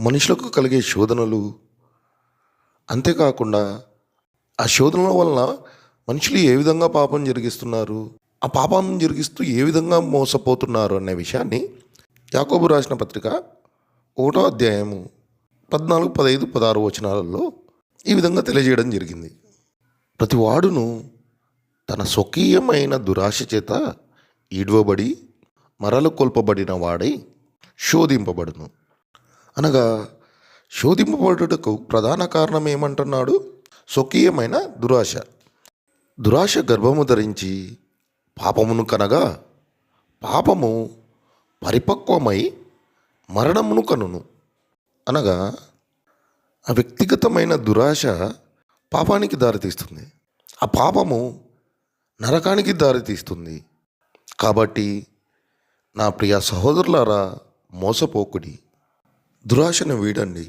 మనుషులకు కలిగే శోధనలు అంతేకాకుండా ఆ శోధనల వలన మనుషులు ఏ విధంగా పాపం జరిగిస్తున్నారు ఆ పాపం జరిగిస్తూ ఏ విధంగా మోసపోతున్నారు అనే విషయాన్ని యాకోబు రాసిన పత్రిక ఒకటో అధ్యాయము పద్నాలుగు పదహైదు పదహారు వచనాలలో ఈ విధంగా తెలియజేయడం జరిగింది. ప్రతి వాడును తన స్వకీయమైన దురాశ చేత ఈడ్వబడి మరలు కొల్పబడిన వాడై శోధింపబడును. అనగా శోధింపబడుటకు ప్రధాన కారణం ఏమంటున్నాడు? స్వకీయమైన దురాశ. దురాశ గర్భము ధరించి పాపమును కనగా పాపము పరిపక్వమై మరణమును కనును. అనగా ఆ వ్యక్తిగతమైన దురాశ పాపానికి దారితీస్తుంది. ఆ పాపము నరకానికి దారితీస్తుంది. కాబట్టి నా ప్రియ సహోదరులారా మోసపోకుడి. దురాశను వీడండి.